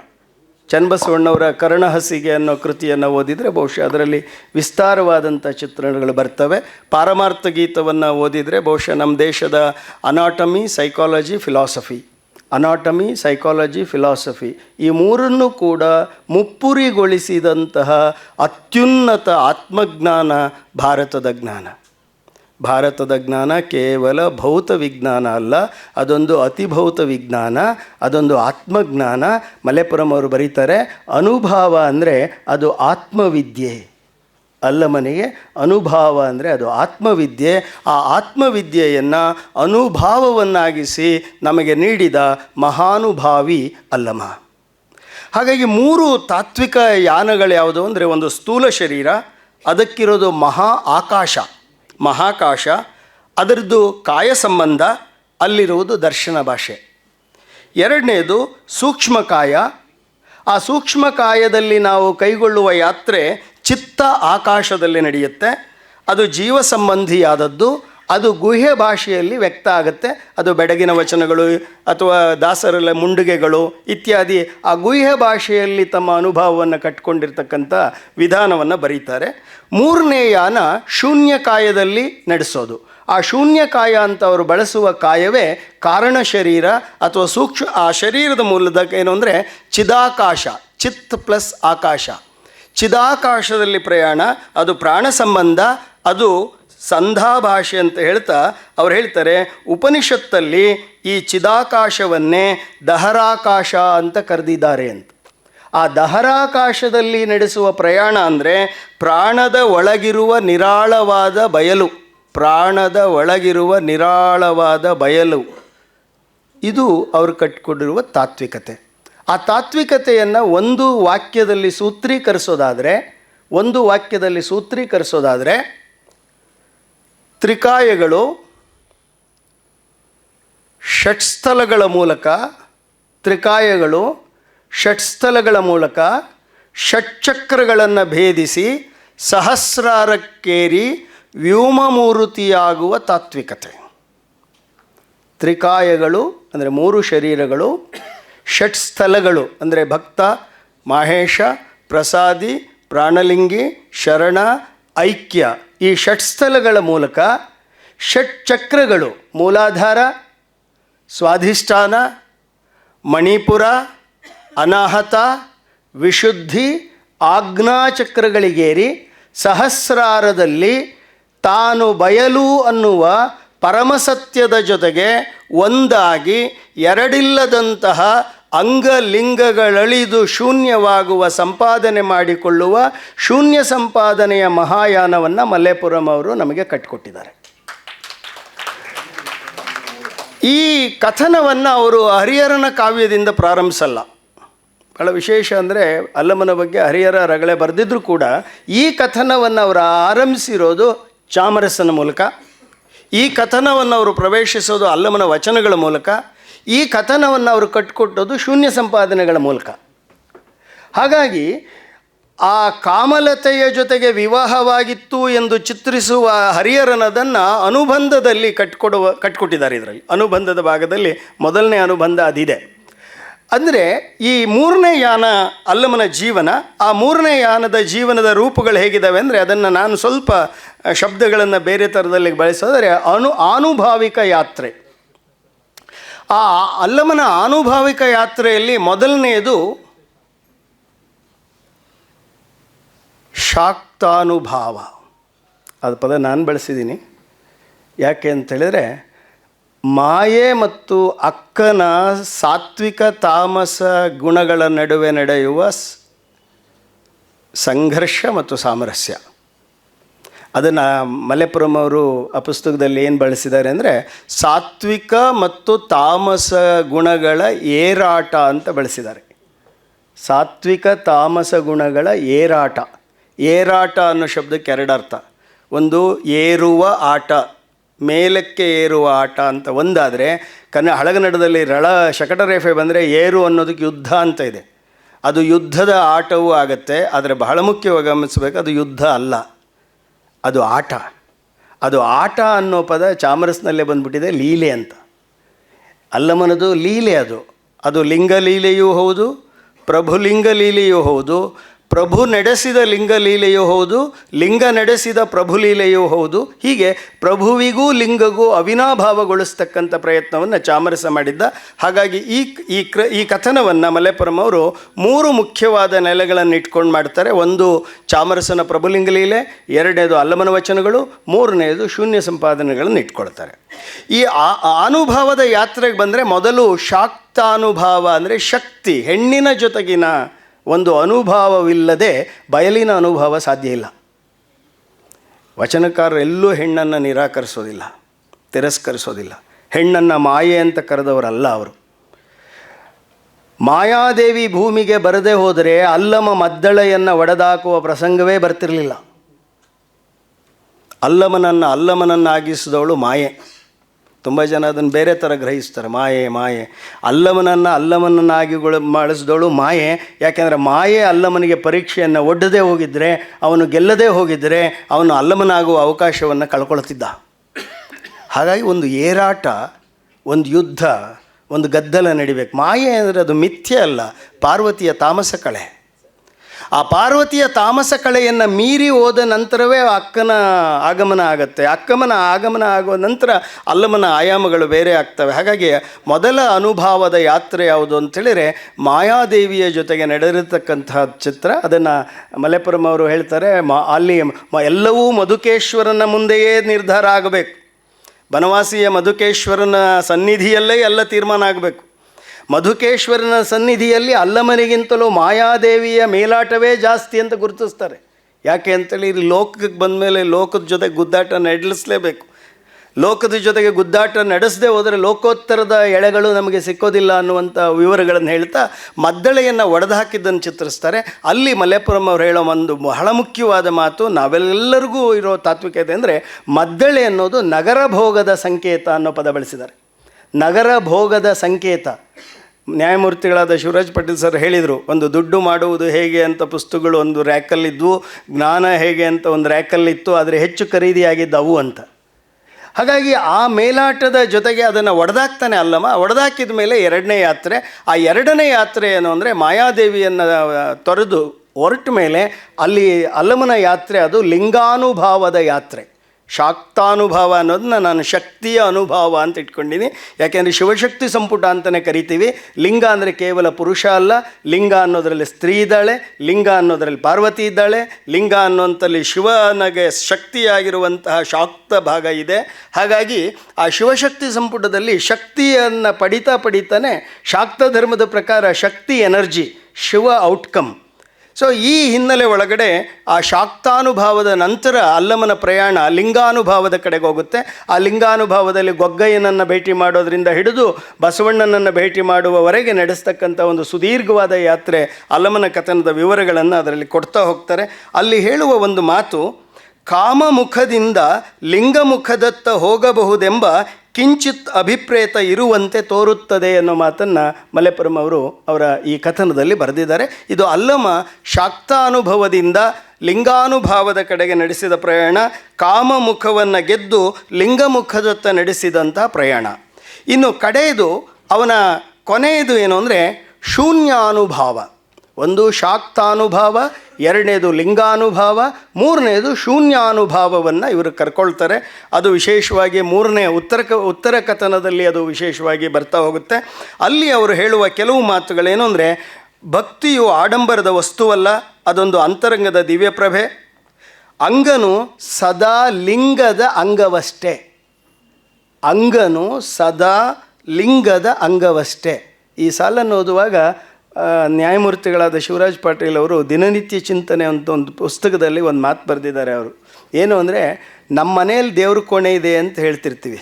ಚನ್ನಬಸವಣ್ಣವರ ಕರ್ಣಹಸಿಗೆ ಅನ್ನೋ ಕೃತಿಯನ್ನು ಓದಿದರೆ ಬಹುಶಃ ಅದರಲ್ಲಿ ವಿಸ್ತಾರವಾದಂಥ ಚಿತ್ರಣಗಳು ಬರ್ತವೆ. ಪಾರಮಾರ್ಥ ಗೀತವನ್ನು ಓದಿದರೆ ಬಹುಶಃ ನಮ್ಮ ದೇಶದ anatomy, psychology, philosophy. Anatomy, psychology, philosophy ಈ ಮೂರನ್ನು ಕೂಡ ಮುಪ್ಪುರಿಗೊಳಿಸಿದಂತಹ ಅತ್ಯುನ್ನತ ಆತ್ಮಜ್ಞಾನ ಭಾರತದ ಜ್ಞಾನ. ಭಾರತದ ಜ್ಞಾನ ಕೇವಲ ಭೌತ ವಿಜ್ಞಾನ ಅಲ್ಲ, ಅದೊಂದು ಅತಿಭೌತ ವಿಜ್ಞಾನ, ಅದೊಂದು ಆತ್ಮಜ್ಞಾನ. ಮಲೆಪುರಂ ಅವರು ಬರೀತಾರೆ, ಅನುಭಾವ ಅಂದರೆ ಅದು ಆತ್ಮವಿದ್ಯೆ. ಅಲ್ಲ ಮನೆಗೆ, ಅನುಭಾವ ಅಂದರೆ ಅದು ಆತ್ಮವಿದ್ಯೆ. ಆ ಆತ್ಮವಿದ್ಯೆಯನ್ನು ಅನುಭಾವವನ್ನಾಗಿಸಿ ನಮಗೆ ನೀಡಿದ ಮಹಾನುಭಾವಿ ಅಲ್ಲಮ ಹಾಗಾಗಿ ಮೂರು ತಾತ್ವಿಕ ಯಾನಗಳು ಯಾವುದು ಅಂದರೆ ಒಂದು ಸ್ಥೂಲ ಶರೀರ, ಅದಕ್ಕಿರೋದು ಮಹಾ ಆಕಾಶ. ಮಹಾಕಾಶ, ಅದರದ್ದು ಕಾಯ ಸಂಬಂಧ ಅಲ್ಲಿರುವುದು ದರ್ಶನ ಭಾಷೆ. ಎರಡನೇದು ಸೂಕ್ಷ್ಮಕಾಯ ಆ ಸೂಕ್ಷ್ಮಕಾಯದಲ್ಲಿ ನಾವು ಕೈಗೊಳ್ಳುವ ಯಾತ್ರೆ ಚಿತ್ತ ಆಕಾಶದಲ್ಲಿ ನಡೆಯುತ್ತೆ. ಅದು ಜೀವ ಸಂಬಂಧಿಯಾದದ್ದು ಅದು ಗುಹೆ ಭಾಷೆಯಲ್ಲಿ ವ್ಯಕ್ತ ಆಗುತ್ತೆ. ಅದು ಬೆಡಗಿನ ವಚನಗಳು ಅಥವಾ ದಾಸರಲ್ಲ ಮುಂಡುಗೆಗಳು ಇತ್ಯಾದಿ. ಆ ಗುಹೆ ಭಾಷೆಯಲ್ಲಿ ತಮ್ಮ ಅನುಭವವನ್ನು ಕಟ್ಕೊಂಡಿರ್ತಕ್ಕಂಥ ವಿಧಾನವನ್ನು ಬರೀತಾರೆ. ಮೂರನೇ ಯಾನ ಶೂನ್ಯಕಾಯದಲ್ಲಿ ನಡೆಸೋದು. ಆ ಶೂನ್ಯಕಾಯ ಅಂತ ಅವರು ಬಳಸುವ ಕಾಯವೇ ಕಾರಣ ಶರೀರ ಅಥವಾ ಸೂಕ್ಷ್ಮ, ಆ ಶರೀರದ ಮೂಲದ ಏನು ಅಂದರೆ ಚಿದಾಕಾಶ, ಚಿತ್ ಪ್ಲಸ್ ಆಕಾಶ. ಚಿದಾಕಾಶದಲ್ಲಿ ಪ್ರಯಾಣ, ಅದು ಪ್ರಾಣ ಸಂಬಂಧ ಅದು ಸಂಧಾಭಾಷೆ ಅಂತ ಹೇಳ್ತಾ ಅವ್ರು ಹೇಳ್ತಾರೆ, ಉಪನಿಷತ್ತಲ್ಲಿ ಈ ಚಿದಾಕಾಶವನ್ನೇ ದಹರಾಕಾಶ ಅಂತ ಕರೆದಿದ್ದಾರೆ ಅಂತ. ಆ ದಹರಾಕಾಶದಲ್ಲಿ ನಡೆಸುವ ಪ್ರಯಾಣ ಅಂದರೆ ಪ್ರಾಣದ ಒಳಗಿರುವ ನಿರಾಳವಾದ ಬಯಲು, ಪ್ರಾಣದ ಒಳಗಿರುವ ನಿರಾಳವಾದ ಬಯಲು. ಇದು ಅವರು ಕಟ್ಟಿಕೊಂಡಿರುವ ತಾತ್ವಿಕತೆ. ಆ ತಾತ್ವಿಕತೆಯನ್ನು ಒಂದು ವಾಕ್ಯದಲ್ಲಿ ಸೂತ್ರೀಕರಿಸೋದಾದರೆ, ಒಂದು ವಾಕ್ಯದಲ್ಲಿ ಸೂತ್ರೀಕರಿಸೋದಾದರೆ ತ್ರಿಕಾಯಗಳು ಷಟ್ಸ್ಥಲಗಳ ಮೂಲಕ, ತ್ರಿಕಾಯಗಳು ಷಟ್ಸ್ಥಲಗಳ ಮೂಲಕ ಷಟ್ಚಕ್ರಗಳನ್ನು ಭೇದಿಸಿ ಸಹಸ್ರಾರಕ್ಕೇರಿ ವ್ಯೋಮಮೂರುತಿಯಾಗುವ ತಾತ್ವಿಕತೆ. ತ್ರಿಕಾಯಗಳು ಅಂದರೆ ಮೂರು ಶರೀರಗಳು, ಷಟ್ಸ್ಥಲಗಳು ಅಂದರೆ ಭಕ್ತ, ಮಹೇಶ, ಪ್ರಸಾದಿ, ಪ್ರಾಣಲಿಂಗಿ, ಶರಣ, ಐಕ್ಯ. ಈ ಷಟ್ಸ್ಥಲಗಳ ಮೂಲಕ ಷಟ್ ಚಕ್ರಗಳು ಮೂಲಾಧಾರ, ಸ್ವಾಧಿಷ್ಠಾನ, ಮಣಿಪುರ, ಅನಾಹತ, ವಿಶುದ್ಧಿ, ಆಜ್ಞಾಚಕ್ರಗಳಿಗೇರಿ ಸಹಸ್ರಾರದಲ್ಲಿ ತಾನು ಬಯಲು ಅನ್ನುವ ಪರಮಸತ್ಯದ ಜೊತೆಗೆ ಒಂದಾಗಿ ಎರಡಿಲ್ಲದಂತಹ ಅಂಗಲಿಂಗಗಳಳಿದು ಶೂನ್ಯವಾಗುವ ಸಂಪಾದನೆ ಮಾಡಿಕೊಳ್ಳುವ ಶೂನ್ಯ ಸಂಪಾದನೆಯ ಮಹಾಯಾನವನ್ನು ಮಲ್ಲೇಪುರಂ ಅವರು ನಮಗೆ ಕಟ್ಟಿಕೊಟ್ಟಿದ್ದಾರೆ ಈ ಕಥನವನ್ನು ಅವರು ಹರಿಹರನ ಕಾವ್ಯದಿಂದ ಪ್ರಾರಂಭಿಸಲ್ಲ. ಬಹಳ ವಿಶೇಷ ಅಂದರೆ ಅಲ್ಲಮನ ಬಗ್ಗೆ ಹರಿಹರ ರಗಳೆ ಬರೆದಿದ್ದರೂ ಕೂಡ ಈ ಕಥನವನ್ನು ಅವರು ಆರಂಭಿಸಿರೋದು ಚಾಮರಸನ ಮೂಲಕ, ಈ ಕಥನವನ್ನು ಅವರು ಪ್ರವೇಶಿಸೋದು ಅಲ್ಲಮನ ವಚನಗಳ ಮೂಲಕ ಈ ಕಥನವನ್ನು ಅವರು ಕಟ್ಟಿಕೊಟ್ಟೋದು ಶೂನ್ಯ ಸಂಪಾದನೆಗಳ ಮೂಲಕ. ಹಾಗಾಗಿ ಆ ಕಾಮಲತೆಯ ಜೊತೆಗೆ ವಿವಾಹವಾಗಿತ್ತು ಎಂದು ಚಿತ್ರಿಸುವ ಹರಿಹರನದನ್ನು ಅನುಬಂಧದಲ್ಲಿ ಕಟ್ಕೊಡುವ, ಕಟ್ಕೊಟ್ಟಿದ್ದಾರೆ ಇದರಲ್ಲಿ. ಅನುಬಂಧದ ಭಾಗದಲ್ಲಿ ಮೊದಲನೇ ಅನುಬಂಧ ಅದಿದೆ. ಅಂದರೆ ಈ ಮೂರನೇ ಯಾನ ಅಲ್ಲಮನ ಜೀವನ, ಆ ಮೂರನೇ ಯಾನದ ಜೀವನದ ರೂಪಗಳು ಹೇಗಿದ್ದಾವೆ ಅಂದರೆ ಅದನ್ನು ನಾನು ಸ್ವಲ್ಪ ಶಬ್ದಗಳನ್ನು ಬೇರೆ ಥರದಲ್ಲಿ ಬಳಸೋದರೆ ಅನು, ಆನುಭಾವಿಕ ಯಾತ್ರೆ. ಆ ಅಲ್ಲಮನ ಆನುಭಾವಿಕ ಯಾತ್ರೆಯಲ್ಲಿ ಮೊದಲನೆಯದು ಶಾಕ್ತಾನುಭಾವ. ಅದು ಪದ ನಾನು ಬಳಸಿದ್ದೀನಿ ಯಾಕೆ ಅಂತೇಳಿದರೆ ಮಾಯೆ ಮತ್ತು ಅಕ್ಕನ ಸಾತ್ವಿಕ ತಾಮಸ ಗುಣಗಳ ನಡುವೆ ನಡೆಯುವ ಸಂಘರ್ಷ ಮತ್ತು ಸಾಮರಸ್ಯ. ಅದನ್ನು ಮಲೆಪುರಂ ಅವರು ಆ ಪುಸ್ತಕದಲ್ಲಿ ಏನು ಬಳಸಿದ್ದಾರೆ ಅಂದರೆ ಸಾತ್ವಿಕ ಮತ್ತು ತಾಮಸ ಗುಣಗಳ ಏರಾಟ ಅಂತ ಬಳಸಿದ್ದಾರೆ. ಸಾತ್ವಿಕ ತಾಮಸ ಗುಣಗಳ ಏರಾಟ. ಏರಾಟ ಅನ್ನೋ ಶಬ್ದಕ್ಕೆ ಎರಡು ಅರ್ಥ. ಒಂದು, ಏರುವ ಆಟ. ಮೇಲಕ್ಕೆ ಏರುವ ಆಟ ಅಂತ ಒಂದಾದರೆ ಕನ್ನ ಹಳಗನ್ನಡದಲ್ಲಿ ರಳ ಶಕಟರೇಫೆ ಬಂದರೆ ಏರು ಅನ್ನೋದಕ್ಕೆ ಯುದ್ಧ ಅಂತ ಇದೆ. ಅದು ಯುದ್ಧದ ಆಟವೂ ಆಗುತ್ತೆ, ಆದರೆ ಬಹಳ ಮುಖ್ಯವಾಗಿ ಗಮನಿಸಬೇಕು, ಅದು ಯುದ್ಧ ಅಲ್ಲ. ಅದು ಆಟ. ಅದು ಆಟ ಅನ್ನೋ ಪದ ಚಾಮರಸ್ನಲ್ಲೇ ಬಂದುಬಿಟ್ಟಿದೆ ಲೀಲೆ ಅಂತ. ಅಲ್ಲಮನದು ಲೀಲೆ ಅದು. ಅದು ಲಿಂಗಲೀಲೆಯೂ ಹೌದು ಪ್ರಭುಲಿಂಗ ಲೀಲೆಯೂ ಹೌದು ಪ್ರಭು ನಡೆಸಿದ ಲಿಂಗಲೀಲೆಯೂ ಹೌದು, ಲಿಂಗ ನಡೆಸಿದ ಪ್ರಭುಲೀಲೆಯೂ ಹೌದು. ಹೀಗೆ ಪ್ರಭುವಿಗೂ ಲಿಂಗಗೂ ಅವಿನಾಭಾವಗೊಳಿಸ್ತಕ್ಕಂಥ ಪ್ರಯತ್ನವನ್ನು ಚಾಮರಸ ಮಾಡಿದ್ದ. ಹಾಗಾಗಿ ಈ ಈ ಕ್ರ, ಈ ಕಥನವನ್ನು ಮಲೆಪುರಂ ಅವರು ಮೂರು ಮುಖ್ಯವಾದ ನೆಲೆಗಳನ್ನು ಇಟ್ಕೊಂಡು ಮಾಡ್ತಾರೆ. ಒಂದು ಚಾಮರಸನ ಪ್ರಭುಲಿಂಗ ಲೀಲೆ, ಎರಡನೇದು ಅಲ್ಲಮನ ವಚನಗಳು ಮೂರನೆಯದು ಶೂನ್ಯ ಸಂಪಾದನೆಗಳನ್ನು ಇಟ್ಕೊಳ್ತಾರೆ. ಈ ಅನುಭವದ ಯಾತ್ರೆಗೆ ಬಂದರೆ ಮೊದಲು ಶಾಕ್ತಾನುಭಾವ ಅಂದರೆ ಶಕ್ತಿ, ಹೆಣ್ಣಿನ ಜೊತೆಗಿನ ಒಂದು ಅನುಭವವಿಲ್ಲದೆ ಬಯಲಿನ ಅನುಭವ ಸಾಧ್ಯ ಇಲ್ಲ. ವಚನಕಾರರು ಎಲ್ಲೂ ಹೆಣ್ಣನ್ನು ನಿರಾಕರಿಸೋದಿಲ್ಲ, ತಿರಸ್ಕರಿಸೋದಿಲ್ಲ. ಹೆಣ್ಣನ್ನು ಮಾಯೆ ಅಂತ ಕರೆದವರಲ್ಲ ಅವರು. ಮಾಯಾದೇವಿ ಭೂಮಿಗೆ ಬರದೇ ಹೋದರೆ ಅಲ್ಲಮ ಮದ್ದಳೆಯನ್ನು ಒಡೆದಾಕುವ ಪ್ರಸಂಗವೇ ಬರ್ತಿರಲಿಲ್ಲ. ಅಲ್ಲಮನನ್ನು, ಅಲ್ಲಮನನ್ನಾಗಿಸಿದವಳು ಮಾಯೆ. ತುಂಬ ಜನ ಅದನ್ನು ಬೇರೆ ಥರ ಗ್ರಹಿಸ್ತಾರೆ. ಮಾಯೆ ಮಾಯೆ. ಅಲ್ಲಮನನ್ನು ಅಲ್ಲಮನನ್ನಾಗಿಗಳು ಮಾಡಿಸಿದವಳು ಮಾಯೆ. ಯಾಕೆಂದರೆ ಮಾಯೆ ಅಲ್ಲಮನಿಗೆ ಪರೀಕ್ಷೆಯನ್ನು ಒಡ್ಡದೇ ಹೋಗಿದ್ದರೆ ಅವನು ಗೆಲ್ಲದೇ ಹೋಗಿದ್ದರೆ ಅವನು ಅಲ್ಲಮನಾಗುವ ಅವಕಾಶವನ್ನು ಕಳ್ಕೊಳ್ತಿದ್ದ. ಹಾಗಾಗಿ ಒಂದು ಏರಾಟ, ಒಂದು ಯುದ್ಧ, ಒಂದು ಗದ್ದಲ ನಡಿಬೇಕು. ಮಾಯೆ ಅಂದರೆ ಅದು ಮಿಥ್ಯೆ ಅಲ್ಲ, ಪಾರ್ವತಿಯ ತಾಮಸ ಕಳೆ. ಆ ಪಾರ್ವತಿಯ ತಾಮಸ ಕಳೆಯನ್ನು ಮೀರಿ ಹೋದ ನಂತರವೇ ಅಕ್ಕನ ಆಗಮನ ಆಗುತ್ತೆ. ಅಕ್ಕಮನ ಆಗಮನ ಆಗುವ ನಂತರ ಅಲ್ಲಮ್ಮನ ಆಯಾಮಗಳು ಬೇರೆ ಆಗ್ತವೆ. ಹಾಗಾಗಿ ಮೊದಲ ಅನುಭವದ ಯಾತ್ರೆ ಯಾವುದು ಅಂತೇಳಿದರೆ ಮಾಯಾದೇವಿಯ ಜೊತೆಗೆ ನಡೆದಿರತಕ್ಕಂತಹ ಚಿತ್ರ. ಅದನ್ನು ಮಲೆಪುರಂ ಅವರು ಹೇಳ್ತಾರೆ, ಮ, ಅಲ್ಲಿ ಎಲ್ಲವೂ ಮಧುಕೇಶ್ವರನ ಮುಂದೆಯೇ ನಿರ್ಧಾರ ಆಗಬೇಕು. ಬನವಾಸಿಯ ಮಧುಕೇಶ್ವರನ ಸನ್ನಿಧಿಯಲ್ಲೇ ಎಲ್ಲ ತೀರ್ಮಾನ ಆಗಬೇಕು. ಮಧುಕೇಶ್ವರನ ಸನ್ನಿಧಿಯಲ್ಲಿ ಅಲ್ಲಮನಿಗಿಂತಲೂ ಮಾಯಾದೇವಿಯ ಮೇಲಾಟವೇ ಜಾಸ್ತಿ ಅಂತ ಗುರುತಿಸ್ತಾರೆ. ಯಾಕೆ ಅಂತೇಳಿ ಇಲ್ಲಿ ಲೋಕಕ್ಕೆ ಬಂದ ಮೇಲೆ ಲೋಕದ ಜೊತೆ ಗುದ್ದಾಟ ನಡೆಸಲೇಬೇಕು. ಲೋಕದ ಜೊತೆಗೆ ಗುದ್ದಾಟ ನಡೆಸದೆ ಹೋದರೆ ಲೋಕೋತ್ತರದ ಎಳೆಗಳು ನಮಗೆ ಸಿಕ್ಕೋದಿಲ್ಲ ಅನ್ನುವಂಥ ವಿವರಗಳನ್ನು ಹೇಳ್ತಾ ಮದ್ದಳೆಯನ್ನು ಒಡೆದು ಹಾಕಿದ್ದನ್ನು ಚಿತ್ರಿಸ್ತಾರೆ. ಅಲ್ಲಿ ಮಲೆಪುರಂ ಅವರು ಹೇಳೋ ಒಂದು ಬಹಳ ಮುಖ್ಯವಾದ ಮಾತು ನಾವೆಲ್ಲರಿಗೂ ಇರೋ ತಾತ್ವಿಕತೆ ಅಂದರೆ ಮದ್ದಳೆ ಅನ್ನೋದು ನಗರ ಭೋಗದ ಸಂಕೇತ ಅನ್ನೋ ಪದ ಬಳಸಿದ್ದಾರೆ. ನಗರ ಭೋಗದ ಸಂಕೇತ. ನ್ಯಾಯಮೂರ್ತಿಗಳಾದ ಶಿವರಾಜ್ ಪಾಟೀಲ್ ಸರ್ ಹೇಳಿದರು, ಒಂದು ದುಡ್ಡು ಮಾಡುವುದು ಹೇಗೆ ಅಂತ ಪುಸ್ತಕಗಳು ಒಂದು ರ್ಯಾಕಲ್ಲಿದ್ದವು ಜ್ಞಾನ ಹೇಗೆ ಅಂತ ಒಂದು ರ್ಯಾಕಲ್ಲಿತ್ತು, ಆದರೆ ಹೆಚ್ಚು ಖರೀದಿಯಾಗಿದ್ದವು ಅಂತ. ಹಾಗಾಗಿ ಆ ಮೇಲಾಟದ ಜೊತೆಗೆ ಅದನ್ನು ಒಡೆದಾಕ್ತಾನೆ ಅಲ್ಲಮ್ಮ, ಒಡೆದಾಕಿದ ಮೇಲೆ ಎರಡನೇ ಯಾತ್ರೆ, ಆ ಎರಡನೇ ಯಾತ್ರೆ ಏನು ಅಂದರೆ ಮಾಯಾದೇವಿಯನ್ನು ತೊರೆದು ಹೊರಟ ಮೇಲೆ ಅಲ್ಲಿ ಅಲ್ಲಮನ ಯಾತ್ರೆ, ಅದು ಲಿಂಗಾನುಭಾವದ ಯಾತ್ರೆ. ಶಾಕ್ತಾನುಭಾವ ಅನ್ನೋದನ್ನ ನಾನು ಶಕ್ತಿಯ ಅನುಭವ ಅಂತ ಇಟ್ಕೊಂಡಿದ್ದೀನಿ ಯಾಕೆಂದರೆ ಶಿವಶಕ್ತಿ ಸಂಪುಟ ಅಂತಲೇ ಕರಿತೀವಿ. ಲಿಂಗ ಅಂದರೆ ಕೇವಲ ಪುರುಷ ಅಲ್ಲ. ಲಿಂಗ ಅನ್ನೋದರಲ್ಲಿ ಸ್ತ್ರೀ ಇದ್ದಾಳೆ. ಲಿಂಗ ಅನ್ನೋದರಲ್ಲಿ ಪಾರ್ವತಿ ಇದ್ದಾಳೆ. ಲಿಂಗ ಅನ್ನೋಂಥಲ್ಲಿ ಶಿವನಗೆ ಶಕ್ತಿಯಾಗಿರುವಂತಹ ಶಾಕ್ತ ಭಾಗ ಇದೆ. ಹಾಗಾಗಿ ಆ ಶಿವಶಕ್ತಿ ಸಂಪುಟದಲ್ಲಿ ಶಕ್ತಿಯನ್ನು ಪಡಿತಾ ಪಡಿತಾನೆ ಶಾಕ್ತ ಧರ್ಮದ ಪ್ರಕಾರ Shakti, energy, Shiva outcome so ಈ ಹಿನ್ನೆಲೆ ಒಳಗಡೆ ಆ ಶಾಕ್ತಾನುಭಾವದ ನಂತರ ಅಲ್ಲಮನ ಪ್ರಯಾಣ ಲಿಂಗಾನುಭಾವದ ಕಡೆಗೆ ಹೋಗುತ್ತೆ. ಆ ಲಿಂಗಾನುಭಾವದಲ್ಲಿ ಗೊಗ್ಗಯ್ಯನನ್ನು ಭೇಟಿ ಮಾಡೋದರಿಂದ ಹಿಡಿದು ಬಸವಣ್ಣನನ್ನು ಭೇಟಿ ಮಾಡುವವರೆಗೆ ನಡೆಸ್ತಕ್ಕಂಥ ಒಂದು ಸುದೀರ್ಘವಾದ ಯಾತ್ರೆ ಅಲ್ಲಮನ ಕಥನದ ವಿವರಗಳನ್ನು ಅದರಲ್ಲಿ ಕೊಡ್ತಾ ಹೋಗ್ತಾರೆ. ಅಲ್ಲಿ ಹೇಳುವ ಒಂದು ಮಾತು ಕಾಮಮುಖದಿಂದ ಲಿಂಗಮುಖದತ್ತ ಹೋಗಬಹುದೆಂಬ ಕಿಂಚಿತ್ ಅಭಿಪ್ರೇತ ಇರುವಂತೆ ತೋರುತ್ತದೆ ಅನ್ನೋ ಮಾತನ್ನು ಮಲೆಪುರಂ ಅವರು ಅವರ ಈ ಕಥನದಲ್ಲಿ ಬರೆದಿದ್ದಾರೆ. ಇದು ಅಲ್ಲಮ ಶಾಕ್ತಾನುಭವದಿಂದ ಲಿಂಗಾನುಭಾವದ ಕಡೆಗೆ ನಡೆಸಿದ ಪ್ರಯಾಣ, ಕಾಮಮುಖವನ್ನು ಗೆದ್ದು ಲಿಂಗಮುಖದತ್ತ ನಡೆಸಿದಂಥ ಪ್ರಯಾಣ. ಇನ್ನು ಕಡೆಯದು ಅವನ ಕೊನೆಯದು ಏನು ಅಂದರೆ ಶೂನ್ಯಾನುಭಾವ. ಒಂದು ಶಾಕ್ತಾನುಭಾವ, ಎರಡನೇದು ಲಿಂಗಾನುಭಾವ, ಮೂರನೇದು ಶೂನ್ಯಾನುಭಾವವನ್ನು ಇವರು ಕರ್ಕೊಳ್ತಾರೆ. ಅದು ವಿಶೇಷವಾಗಿ ಮೂರನೇ ಉತ್ತರ ಕ, ಉತ್ತರ ಕಥನದಲ್ಲಿ ಅದು ವಿಶೇಷವಾಗಿ ಬರ್ತಾ ಹೋಗುತ್ತೆ. ಅಲ್ಲಿ ಅವರು ಹೇಳುವ ಕೆಲವು ಮಾತುಗಳೇನು ಅಂದರೆ, ಭಕ್ತಿಯು ಆಡಂಬರದ ವಸ್ತುವಲ್ಲ, ಅದೊಂದು ಅಂತರಂಗದ ದಿವ್ಯಪ್ರಭೆ. ಅಂಗನು ಸದಾ ಲಿಂಗದ ಅಂಗವಷ್ಟೇ. ಅಂಗನು ಸದಾ ಲಿಂಗದ ಅಂಗವಷ್ಟೇ. ಈ ಸಾಲನ್ನು ಓದುವಾಗ ನ್ಯಾಯಮೂರ್ತಿಗಳಾದ ಶಿವರಾಜ್ ಪಾಟೀಲ್ ಅವರು ದಿನನಿತ್ಯ ಚಿಂತನೆ ಅಂತ ಒಂದು ಪುಸ್ತಕದಲ್ಲಿ ಒಂದು ಮಾತು ಬರೆದಿದ್ದಾರೆ ಅವರು. ಏನು ಅಂದರೆ ನಮ್ಮ ಮನೆಯಲ್ಲಿ ದೇವ್ರ ಕೋಣೆ ಇದೆ ಅಂತ ಹೇಳ್ತಿರ್ತೀವಿ.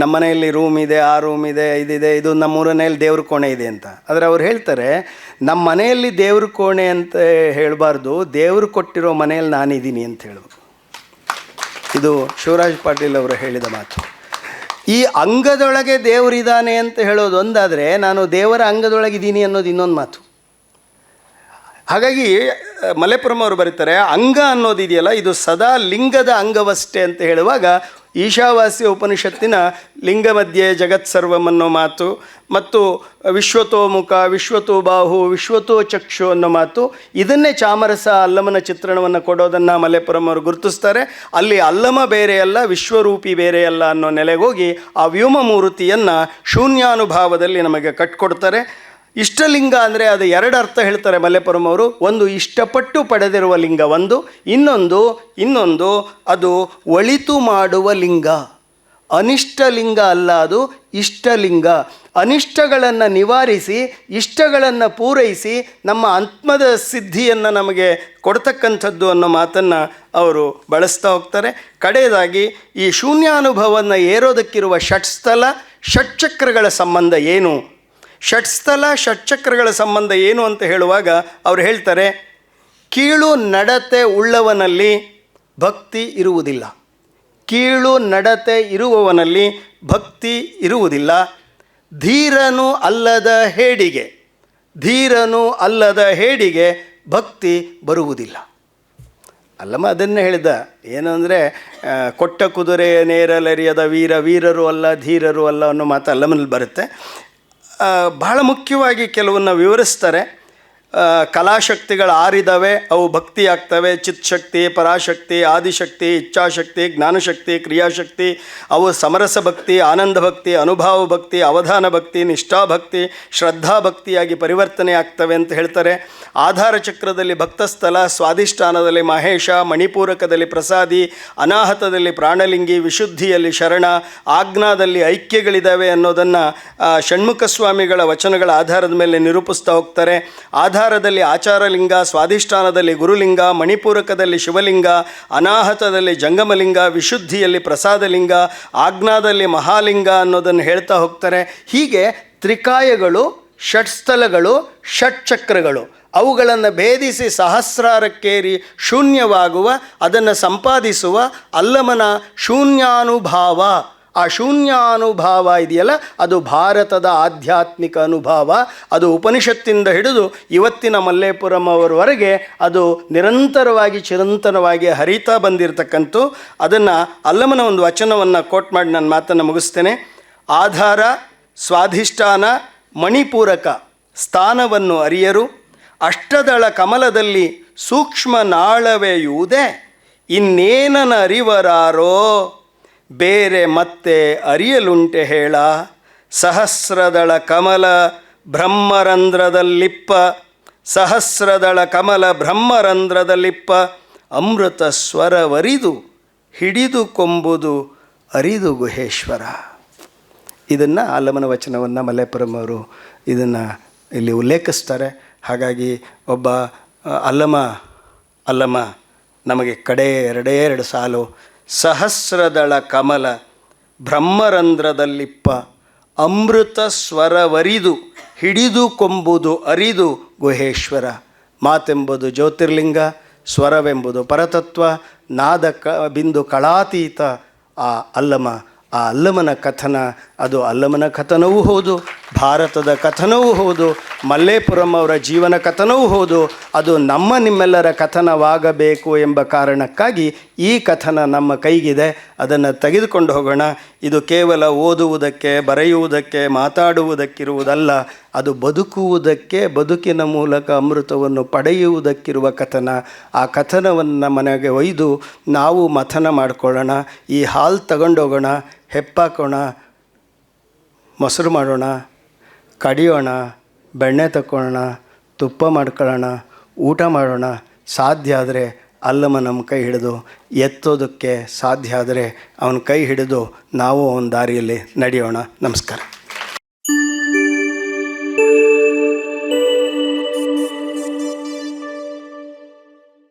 ನಮ್ಮ ಮನೆಯಲ್ಲಿ ರೂಮ್ ಇದೆ, ಆ ರೂಮ್ ಇದೆ, ಇದಿದೆ, ಇದು ನಮ್ಮ ಊರನೆಯಲ್ಲಿ ದೇವ್ರ ಕೋಣೆ ಇದೆ ಅಂತ. ಆದರೆ ಅವ್ರು ಹೇಳ್ತಾರೆ ನಮ್ಮ ಮನೆಯಲ್ಲಿ ದೇವ್ರ ಕೋಣೆ ಅಂತ ಹೇಳಬಾರ್ದು, ದೇವರು ಕೊಟ್ಟಿರೋ ಮನೆಯಲ್ಲಿ ನಾನಿದ್ದೀನಿ ಅಂತ ಹೇಳಬೇಕು ಇದು ಶಿವರಾಜ್ ಪಾಟೀಲ್ ಅವರು ಹೇಳಿದ ಮಾತು. ಈ ಅಂಗದೊಳಗೆ ದೇವರಿದ್ದಾನೆ ಅಂತ ಹೇಳೋದು ಒಂದಾದರೆ ನಾನು ದೇವರ ಅಂಗದೊಳಗಿದ್ದೀನಿ ಅನ್ನೋದು ಇನ್ನೊಂದು ಮಾತು. ಹಾಗಾಗಿ ಮಲೆಪುರಂ ಅವರು ಬರೀತಾರೆ, ಅಂಗ ಅನ್ನೋದು ಇದೆಯಲ್ಲ ಇದು ಸದಾ ಲಿಂಗದ ಅಂಗವಷ್ಟೇ ಅಂತ ಹೇಳುವಾಗ, ಈಶಾವಾಸ್ಯ ಉಪನಿಷತ್ತಿನ ಲಿಂಗ ಮಧ್ಯೆ ಜಗತ್ ಸರ್ವಂ ಅನ್ನೋ ಮಾತು, ಮತ್ತು ವಿಶ್ವತೋ ಮುಖ ವಿಶ್ವತೋ ಬಾಹು, ವಿಶ್ವತೋ ಚಕ್ಷು ಅನ್ನೋ ಮಾತು, ಇದನ್ನೇ ಚಾಮರಸ ಅಲ್ಲಮನ ಚಿತ್ರಣವನ್ನು ಕೊಡೋದನ್ನು ಮಲೆಪುರಂ ಅವರು ಗುರುತಿಸ್ತಾರೆ. ಅಲ್ಲಿ ಅಲ್ಲಮ ಬೇರೆಯಲ್ಲ, ವಿಶ್ವರೂಪಿ ಬೇರೆಯಲ್ಲ ಅನ್ನೋ ನೆಲೆಗೋಗಿ ಆ ವ್ಯೋಮ ಮೂರ್ತಿಯನ್ನು ಶೂನ್ಯಾನುಭಾವದಲ್ಲಿ ನಮಗೆ ಕಟ್ಕೊಡ್ತಾರೆ. ಇಷ್ಟಲಿಂಗ ಅಂದರೆ ಅದು ಎರಡು ಅರ್ಥ ಹೇಳ್ತಾರೆ ಮಲ್ಲೆಪುರಂ ಅವರು. ಒಂದು ಇಷ್ಟಪಟ್ಟು ಪಡೆದಿರುವ ಲಿಂಗ ಒಂದು, ಇನ್ನೊಂದು ಇನ್ನೊಂದು ಅದು ಒಳಿತು ಮಾಡುವ ಲಿಂಗ. ಅನಿಷ್ಟಲಿಂಗ ಅಲ್ಲ ಅದು ಇಷ್ಟಲಿಂಗ ಅನಿಷ್ಟಗಳನ್ನು ನಿವಾರಿಸಿ, ಇಷ್ಟಗಳನ್ನು ಪೂರೈಸಿ ನಮ್ಮ ಆತ್ಮದ ಸಿದ್ಧಿಯನ್ನು ನಮಗೆ ಕೊಡ್ತಕ್ಕಂಥದ್ದು ಅನ್ನೋ ಮಾತನ್ನು ಅವರು ಬಳಸ್ತಾ ಹೋಗ್ತಾರೆ. ಕಡೆಯದಾಗಿ ಈ ಶೂನ್ಯಾನುಭವವನ್ನು ಏರೋದಕ್ಕಿರುವ ಷಟ್ಸ್ಥಲ, ಷಟ್ಚಕ್ರಗಳ ಸಂಬಂಧ ಏನು? ಷಟ್ಸ್ಥಲ ಷಟ್ಚಕ್ರಗಳ ಸಂಬಂಧ ಏನು ಅಂತ ಹೇಳುವಾಗ ಅವರು ಹೇಳ್ತಾರೆ, ಕೀಳು ನಡತೆ ಉಳ್ಳವನಲ್ಲಿ ಭಕ್ತಿ ಇರುವುದಿಲ್ಲ. ಕೀಳು ನಡತೆ ಇರುವವನಲ್ಲಿ ಭಕ್ತಿ ಇರುವುದಿಲ್ಲ. ಧೀರನು ಅಲ್ಲದ ಹೇಡಿಗೆ, ಧೀರನು ಅಲ್ಲದ ಹೇಡಿಗೆ ಭಕ್ತಿ ಬರುವುದಿಲ್ಲ. ಅಲ್ಲಮ್ಮ ಅದನ್ನೇ ಹೇಳಿದ ಏನು ಅಂದರೆ ಕೊಟ್ಟ ಕುದುರೆ ನೇರಲರಿಯದ ವೀರ, ವೀರರು ಅಲ್ಲ, ಧೀರರು ಅಲ್ಲ ಅನ್ನೋ ಮಾತು ಅಲ್ಲಮನಲ್ಲಿ ಬರುತ್ತೆ. ಬಹಳ ಮುಖ್ಯವಾಗಿ ಕೆಲವನ್ನ ವಿವರಿಸ್ತಾರೆ. ಕಲಾಶಕ್ತಿಗಳು ಆರಿದವೆ, ಅವು ಭಕ್ತಿ ಆಗ್ತವೆ ಚಿತ್ಶಕ್ತಿ, ಪರಾಶಕ್ತಿ, ಆದಿಶಕ್ತಿ, ಇಚ್ಛಾಶಕ್ತಿ, ಜ್ಞಾನಶಕ್ತಿ, ಕ್ರಿಯಾಶಕ್ತಿ. ಅವು ಸಮರಸ ಭಕ್ತಿ ಆನಂದ ಭಕ್ತಿ ಅನುಭಾವ ಭಕ್ತಿ ಅವಧಾನ ಭಕ್ತಿ ನಿಷ್ಠಾಭಕ್ತಿ, ಶ್ರದ್ಧಾಭಕ್ತಿಯಾಗಿ ಪರಿವರ್ತನೆ ಆಗ್ತವೆ ಅಂತ ಹೇಳ್ತಾರೆ. ಆಧಾರ ಚಕ್ರದಲ್ಲಿ ಭಕ್ತಸ್ಥಲ, ಸ್ವಾಧಿಷ್ಠಾನದಲ್ಲಿ ಮಹೇಶ, ಮಣಿಪೂರಕದಲ್ಲಿ ಪ್ರಸಾದಿ, ಅನಾಹತದಲ್ಲಿ ಪ್ರಾಣಲಿಂಗಿ, ವಿಶುದ್ಧಿಯಲ್ಲಿ ಶರಣ, ಆಜ್ಞಾದಲ್ಲಿ ಐಕ್ಯಗಳಿದ್ದಾವೆ ಅನ್ನೋದನ್ನು ಷಣ್ಮುಖ ಸ್ವಾಮಿಗಳ ವಚನಗಳ ಆಧಾರದ ಮೇಲೆ ನಿರೂಪಿಸ್ತಾ ಹೋಗ್ತಾರೆ. ಆಧಾರದಲ್ಲಿ ಆಚಾರಲಿಂಗ, ಸ್ವಾಧಿಷ್ಠಾನದಲ್ಲಿ ಗುರುಲಿಂಗ, ಮಣಿಪೂರಕದಲ್ಲಿ ಶಿವಲಿಂಗ, ಅನಾಹತದಲ್ಲಿ ಜಂಗಮಲಿಂಗ, ವಿಶುದ್ಧಿಯಲ್ಲಿ ಪ್ರಸಾದಲಿಂಗ, ಆಜ್ಞಾದಲ್ಲಿ ಮಹಾಲಿಂಗ ಅನ್ನೋದನ್ನು ಹೇಳ್ತಾ ಹೋಗ್ತಾರೆ. ಹೀಗೆ ತ್ರಿಕಾಯಗಳು, ಷಟ್ಸ್ಥಲಗಳು, ಷಟ್ಚಕ್ರಗಳು, ಅವುಗಳನ್ನು ಭೇದಿಸಿ ಸಹಸ್ರಾರಕ್ಕೇರಿ ಶೂನ್ಯವಾಗುವ, ಅದನ್ನು ಸಂಪಾದಿಸುವ ಅಲ್ಲಮನ ಶೂನ್ಯಾನುಭಾವ. ಆ ಶೂನ್ಯಾನುಭಾವ ಇದೆಯಲ್ಲ, ಅದು ಭಾರತದ ಆಧ್ಯಾತ್ಮಿಕ ಅನುಭವ. ಅದು ಉಪನಿಷತ್ತಿಂದ ಹಿಡಿದು ಇವತ್ತಿನ ಮಲ್ಲೇಪುರಂ ಅವರವರೆಗೆ ಅದು ನಿರಂತರವಾಗಿ ಚಿರಂತರವಾಗಿ ಹರಿತಾ ಬಂದಿರತಕ್ಕಂಥ ಅದನ್ನು ಅಲ್ಲಮನ ಒಂದು ವಚನವನ್ನು ಕೋಟ್ ಮಾಡಿ ನನ್ನ ಮಾತನ್ನು ಮುಗಿಸ್ತೇನೆ. ಆಧಾರ, ಸ್ವಾಧಿಷ್ಠಾನ, ಮಣಿಪೂರಕ ಸ್ಥಾನವನ್ನು ಅರಿಯರು. ಅಷ್ಟದಳ ಕಮಲದಲ್ಲಿ ಸೂಕ್ಷ್ಮ ನಾಳವೆಯುವುದೇ. ಇನ್ನೇನನ ಅರಿವರಾರೋ ಬೇರೆ ಮತ್ತೆ ಅರಿಯಲುಂಟೆ ಹೇಳ. ಸಹಸ್ರದಳ ಕಮಲ ಬ್ರಹ್ಮರಂಧ್ರದಲ್ಲಿಪ್ಪ. ಸಹಸ್ರದಳ ಕಮಲ ಬ್ರಹ್ಮರಂಧ್ರದಲ್ಲಿಪ್ಪ. ಅಮೃತ ಸ್ವರವರಿದು, ಹಿಡಿದು ಕೊಂಬುದು ಅರಿದು ಗುಹೇಶ್ವರ. ಇದನ್ನು ಆಲಮನ ವಚನವನ್ನು ಮಲೆಪುರಂ ಅವರು ಇದನ್ನು ಇಲ್ಲಿ ಉಲ್ಲೇಖಿಸ್ತಾರೆ. ಹಾಗಾಗಿ ಒಬ್ಬ ಅಲ್ಲಮ ಅಲ್ಲಮ, ನಮಗೆ ಕಡೆ ಎರಡೇ ಎರಡು ಸಾಲು ಸಹಸ್ರದಳ ಕಮಲ, ಬ್ರಹ್ಮರಂಧ್ರದಲ್ಲಿಪ್ಪ, ಅಮೃತ ಸ್ವರವರಿದು, ಹಿಡಿದು ಕೊಂಬುದು ಅರಿದು ಗುಹೇಶ್ವರ. ಮಾತೆಂಬುದು ಜ್ಯೋತಿರ್ಲಿಂಗ, ಸ್ವರವೆಂಬುದು ಪರತತ್ವ, ನಾದ ಕ, ಬಿಂದು ಕಳಾತೀತ, ಆ ಅಲ್ಲಮ, ಆ ಅಲ್ಲಮನ ಕಥನ, ಅದು ಅಲ್ಲಮನ ಕಥನವೂ ಹೌದು. ಭಾರತದ ಕಥನವೂ ಹೌದು, ಮಲ್ಲೇಪುರಂ ಅವರ ಜೀವನ ಕಥನವೂ ಹೌದು, ಅದು ನಮ್ಮ ನಿಮ್ಮೆಲ್ಲರ ಕಥನವಾಗಬೇಕು ಎಂಬ ಕಾರಣಕ್ಕಾಗಿ ಈ ಕಥನ ನಮ್ಮ ಕೈಗಿದೆ. ಅದನ್ನು ತೆಗೆದುಕೊಂಡು ಹೋಗೋಣ. ಇದು ಕೇವಲ ಓದುವುದಕ್ಕೆ, ಬರೆಯುವುದಕ್ಕೆ, ಮಾತಾಡುವುದಕ್ಕಿರುವುದಲ್ಲ, ಅದು ಬದುಕುವುದಕ್ಕೆ, ಬದುಕಿನ ಮೂಲಕ ಅಮೃತವನ್ನು ಪಡೆಯುವುದಕ್ಕಿರುವ ಕಥನ. ಆ ಕಥನವನ್ನು ಮನೆಗೆ ಒಯ್ದು ನಾವು ಮಥನ ಮಾಡಿಕೊಳ್ಳೋಣ. ಈ ಹಾಲು ತಗೊಂಡೋಗೋಣ, ಹೆಪ್ಪಾಕೋಣ, ಮೊಸರು ಮಾಡೋಣ. ಕಡಿಯೋಣ, ಬೆಣ್ಣೆ ತಕ್ಕೊಳ್ಳೋಣ ತುಪ್ಪ ಮಾಡ್ಕೊಳ್ಳೋಣ ಊಟ ಮಾಡೋಣ ಸಾಧ್ಯ ಆದರೆ ಅಲ್ಲಮ್ಮ ನಮ್ಮ ಕೈ ಹಿಡಿದು ಎತ್ತೋದಕ್ಕೆ ಸಾಧ್ಯ ಆದರೆ ಅವನ ಕೈ ಹಿಡಿದು ನಾವು ಅವನ ದಾರಿಯಲ್ಲಿ ನಡೆಯೋಣ. ನಮಸ್ಕಾರ.